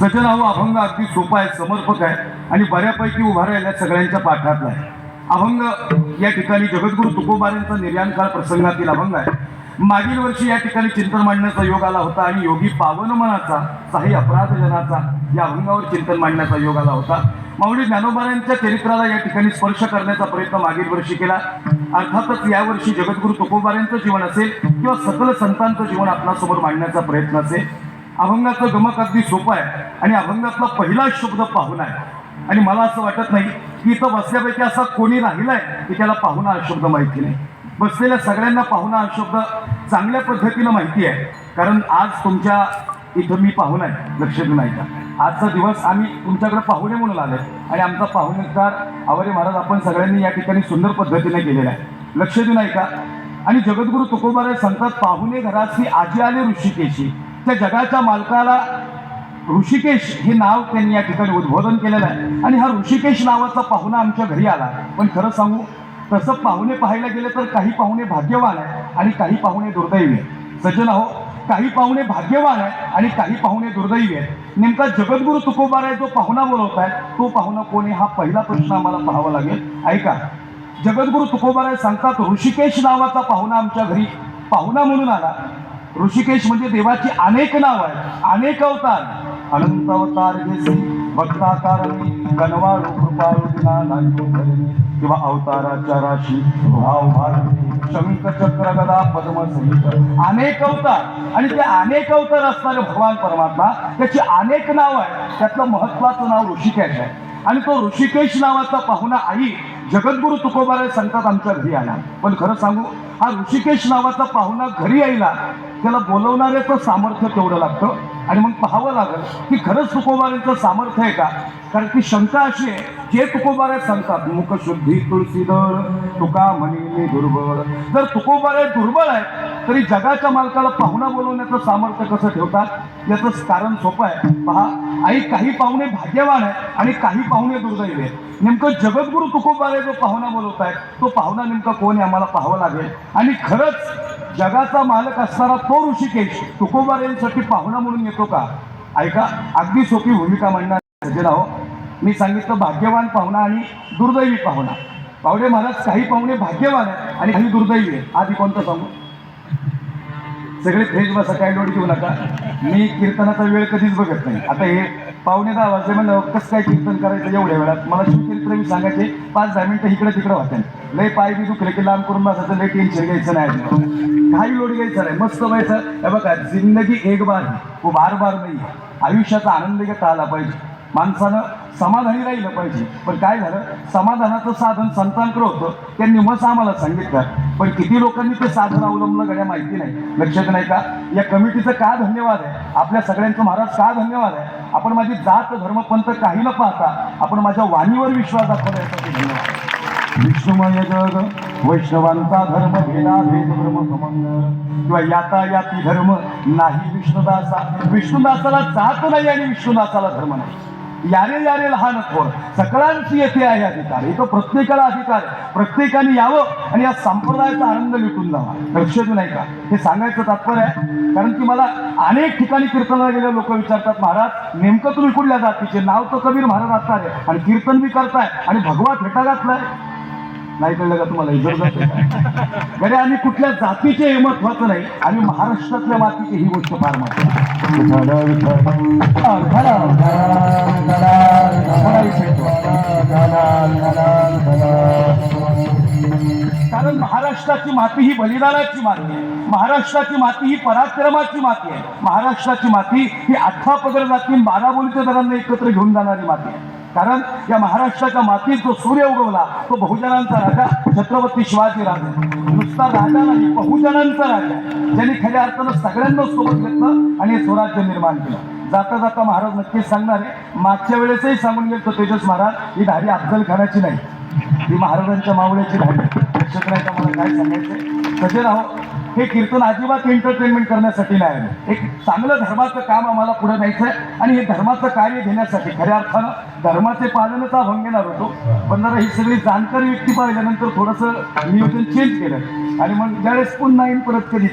सजन हा अभंग अगदी सोपा आहे समर्पक आहे आणि बऱ्यापैकी उभा राहिल्या सगळ्यांच्या पाठातला आहे. अभंग या ठिकाणी जगद्गुरु तुकोबारांचा निर्याण काळ प्रसंगातील अभंग आहे. मागील वर्षी या ठिकाणी चिंतन मांडण्याचा योग आला होता आणि योगी पावन मनाचा साही अपराध जनाचा या अभंगावर चिंतन मांडण्याचा योग आला होता. माऊली ज्ञानोबारांच्या चरित्राला या ठिकाणी स्पर्श करण्याचा प्रयत्न मागील वर्षी केला. अर्थातच यावर्षी जगद्गुरु तुकोबारांचं जीवन असेल किंवा सकल संतांचं जीवन आपणासमोर मांडण्याचा प्रयत्न असेल अभंगाचं गमक अगदी सोपं आहे. आणि अभंगातला पहिला शब्द पाहुणा आहे. आणि मला असं वाटत नाही की इथं बसल्यापैकी असा कोणी राहिलाय की त्याला पाहुणा हा शब्द माहिती नाही. बसलेल्या सगळ्यांना पाहुणा हा शब्द चांगल्या पद्धतीनं माहिती आहे. कारण आज तुमच्या इथं मी पाहुणा आहे लक्ष देऊ नाही का आजचा दिवस आम्ही तुमच्याकडे पाहुणे म्हणून आलो आणि आमचा पाहुणेकार आवरे महाराज आपण सगळ्यांनी या ठिकाणी सुंदर पद्धतीने केलेला आहे. लक्ष देऊ नाही का आणि जगद्गुरु तुकोबारे सांगतात पाहुणे घराची आजी आले ऋषिकेशी त्या जगाच्या मालकाला ऋषिकेश हे नाव त्यांनी या ठिकाणी उद्बोधन केलेलं आहे. आणि हा ऋषिकेश नावाचा पाहुणा आमच्या घरी आला पण खरं सांगू तसं पाहुणे पाहायला गेले तर काही पाहुणे भाग्यवान आहे आणि काही पाहुणे दुर्दैवी आहे सज्जन हो काही पाहुणे भाग्यवान आहे आणि काही पाहुणे दुर्दैवी आहेत. नेमका जगद्गुरु तुकोबाराय जो पाहुणा बोलवत आहे तो पाहुणा कोणी हा पहिला प्रश्न आम्हाला पाहावा लागेल. ऐका जगद्गुरु तुकोबाराय सांगतात ऋषिकेश नावाचा पाहुणा आमच्या घरी पाहुणा म्हणून आला. ऋषिकेश म्हणजे देवाची अनेक नाव आहेत अनेक अवतार. अनंत अवतार भक्ताकार कनवाळू कृपाळू दिनानाथो किंवा अवताराच्या राशी भाव भारती शंख चक्र गदा पद्म सहित. अनेक अवतार. आणि ते अनेक अवतार असणारे भगवान परमात्मा त्याची अनेक नाव आहे त्यातलं महत्वाचं नाव ऋषिकेश आहे. आणि तो ऋषिकेश नावाचा पाहुणा आई जगद्गुरु तुकोबाराय संतात आमच्या घरी आला. पण खरं सांगू हा ऋषिकेश नावाचा पाहुणा घरी यायला त्याला बोलवणाऱ्याचं सामर्थ्य तेवढं लागतं. आणि मग पाहावं लागेल की खरंच तुकोबारांचं सामर्थ्य आहे का? कारण की शंका अशी आहे जे तुकोबारे सांगतात मुखशुद्धी तुळशीदळ तुका म्हणे दुर्बळ. जर तुकोबारे दुर्बळ आहे तरी जगाच्या मालकाला पाहुणा बोलवण्याचं सामर्थ्य कसं ठेवतात याचं कारण सोपं आहे. पहा आई काही पाहुणे भाग्यवान आहे आणि काही पाहुणे दुर्दैवी आहे नेमकं जगद्गुरु तुकोबारे जो पाहुणा बोलवत आहे तो पाहुणा नेमका कोण आहे आम्हाला पाहावं लागेल. आणि खरंच जगाचा मालक असणारा तो ऋषिकेश तुकोबारेंसाठी पाहुणा म्हणून येतो का? ऐका अगदी सोपी भूमिका मांडणार सज्जन मी सांगितलं भाग्यवान पाहुणा आणि दुर्दैवी पाहुणा. पाहुणे महाराज काही पाहुणे भाग्यवान आहे आणि काही दुर्दैवी आहे आधी कोणतं सांगू? सगळे फ्रेश बसा काय लोड घेऊ नका. मी कीर्तनाचा वेळ कधीच बघत नाही. आता हे पाहुणे दहा वाजले म्हणलं कसं काय कीर्तन करायचं एवढ्या वेळात? मला शिवकीर्तन मी सांगायचे पाच दहा मिनिटं इकडे तिकडे होते लय पाय बी दुखले की लांब करून बसायचं लय टेन्शन घ्यायचं नाही काही लोड घ्यायचं नाही. मस्त व्हायचं. हे बघा जिंदगी एक बार वो बार बार नाही. आयुष्याचा आनंद घेता आला पाहिजे. माणसानं समाधानी राहिलं पाहिजे. पण काय झालं? समाधानाचं साधन संतांकडे होतं. त्यांनी मस आम्हाला सांगितलं. पण किती लोकांनी ते साधन अवलंबलं गड्या माहिती नाही. लक्षात नाही का? या कमिटीचं का धन्यवाद आहे? आपल्या सगळ्यांचं महाराज का धन्यवाद आहे? आपण माझी जात धर्मपंथ काही न पाहता आपण माझ्या वाणीवर विश्वास दाखवण्यासाठी धन्यवाद. विष्णुमय जग वैष्णवांचा धर्म भेदा भेद धर्म समंग किंवा याता याती धर्म नाही विष्णुदासा. विष्णुदासाला जात नाही आणि विष्णुदासाला धर्म नाही. यारे यारे लहान थोर सगळ्यांची येथे आहे अधिकार. इथं प्रत्येकाला अधिकार आहे. प्रत्येकाने यावं आणि या संप्रदायाचा आनंद लुटून जावा. लक्षात नाही का? हे सांगायचं तात्पर्य आहे. कारण की मला अनेक ठिकाणी कीर्तनाला गेले लोक विचारतात महाराज नेमकं तुम्ही कुठल्या जातीचे? नाव तर कबीर महाराज असणार. आहे आणि कीर्तन बी करताय आणि भगवा फेटा घातलाय. नाही कळलं का तुम्हाला? इजर जाते बरे आम्ही कुठल्या जातीचे हे महत्वाचं नाही आम्ही महाराष्ट्रातल्या मातीची ही गोष्ट फार महत्वाची. कारण महाराष्ट्राची माती ही बलिदानाची माती आहे. महाराष्ट्राची माती ही पराक्रमाची माती आहे. महाराष्ट्राची माती ही अठरा पगड जाती बारा बोलीच्या दरांना एकत्र घेऊन जाणारी माती आहे. कारण या महाराष्ट्राच्या मातीत जो सूर्य उगवला तो बहुजनांचा राजा छत्रपती शिवाजी राजा. नुसता राजा नाही बहुजनांचा राजा. ज्यांनी खऱ्या अर्थानं सगळ्यांना सोबत घेतलं आणि स्वराज्य निर्माण केलं. जाता जाता महाराज नक्कीच सांगणार आहे मागच्या वेळेसही सांगून गेलो तेजस महाराज ही धारी अफजल खानाची नाही. ही महाराजांच्या मावळ्याची धारी लक्षात नाही मला काय सांगायचं सजन आहो हे कीर्तन अजिबात एंटरटेनमेंट करण्यासाठी नाही. आलं एक चांगलं धर्माचं काम आम्हाला पुढे न्यायचं आहे आणि हे धर्माचं कार्य घेण्यासाठी खऱ्या अर्थानं धर्माचे पालनच अभंग येणार होतो पण जरा ही सगळी जाणकारी व्यक्ती पाहिल्यानंतर थोडंसं नियोजन चेंज केलं. आणि मग ज्यावेळेस पुन्हा येईन परत कधी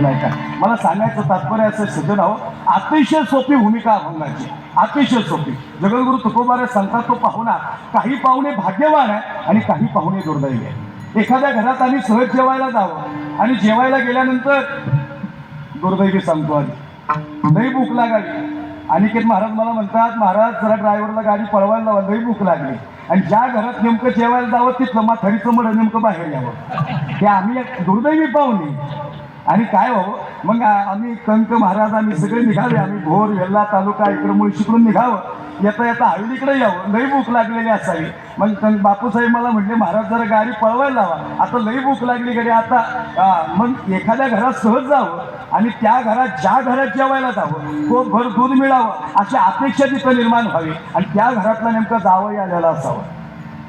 नका मला सांगायचं तात्पर्य असं सज्जन आहो अतिशय सोपी भूमिका अभंगाची. अतिशय सोपी. जगद्गुरु तुकोबारे सांगतात तो पाहुणा काही पाहुणे भाग्यवान आहे आणि काही पाहुणे दुर्दैवी आहे एखाद्या घरात आम्ही सहज जेवायला जावं. आणि जेवायला गेल्यानंतर दुर्दैवी सांगतो आधी. लई भूक लागाली अनिकेत महाराज मला म्हणतात महाराज जरा ड्रायव्हरला गाडी पळवायला लावा लई भूक लागली. आणि ज्या घरात नेमकं जेवायला जावं तिथलं माथारीचं मड नेमकं बाहेर यावं. ते आम्ही एक दुर्दैवी पाहुणे. आणि काय हो मग आम्ही कंक महाराज आम्ही सगळे निघाले. आम्ही भोर वेल्ला तालुका इकडं शिकून निघावं. येता येता हळदीकडे यावं. लई भूक लागलेली असावी. मग कंक बापूसाहेब मला म्हणले महाराज जरा गाडी पळवायला लावा. आता लई भूक लागली गाडी आता मग एखाद्या घरात सहज जावं आणि त्या घरात ज्या घरात जेवायला जावं तो भर दूध मिळावं. अशी अपेक्षा तिथं निर्माण व्हावी. आणि त्या घरातला नेमकं जावंही आलेला असावं.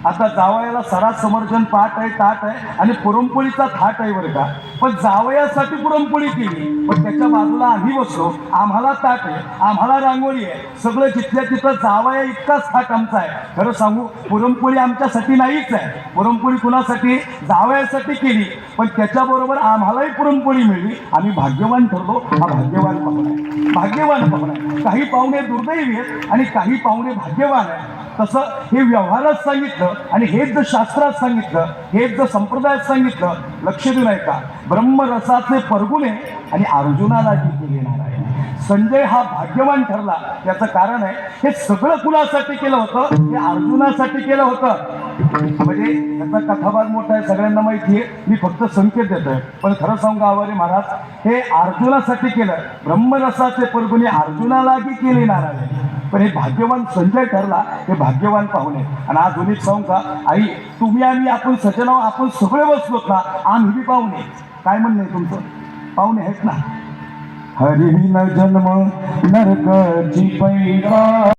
आता जावयाला सरास समर्जन पाठ आहे ताट आहे आणि पुरणपोळीचा थाट आहे बरं का. पण जावयासाठी पुरणपोळी केली. पण त्याच्या बाजूला आम्ही बसलो. आम्हाला ताट आहे आम्हाला रांगोळी आहे. सगळं जिथल्या तिथं जावया इतकाच थाट आमचा आहे. खरं सांगू पुरणपोळी आमच्यासाठी नाहीच आहे. पुरणपोळी कुणासाठी? जावयासाठी केली. पण त्याच्याबरोबर आम्हालाही पुरणपोळी मिळली. आम्ही भाग्यवान ठरलो. हा भाग्यवान पाहुणा आहे भाग्यवान पाहुणा आहे काही पाहुणे दुर्दैवी आहेत आणि काही पाहुणे भाग्यवान आहे तसं हे व्यवहारात सांगितलं आणि हेच जर शास्त्रात सांगितलं हेच जर संप्रदायात सांगितलं लक्ष देऊ नये का ब्रह्मरसाचे परगुणे आणि अर्जुनाला जी येणार आहे संजय हा भाग्यवान ठरला. याचं कारण आहे हे सगळं कुणासाठी केलं होतं? हे अर्जुनासाठी केलं होतं. म्हणजे याचा कथाभाग मोठा आहे सगळ्यांना माहिती आहे. मी फक्त संकेत देतोय. पण खरं सांगू आवारे महाराज हे अर्जुनासाठी केलं. ब्रह्मरसाचे परगुणे अर्जुनालाही केले नारायण पण हे भाग्यवान संजय ठरला हे भाग्यवान पाहुणे. आणि आज दोन्ही सांगू का आई तुम्ही आणि आपण सजनाव आपण सगळे बसलोत ना आम्ही बी पाहुणे. काय म्हणणं तुमचं? पाहुणे आहेत ना? हरिण जन्म नरकाची पैका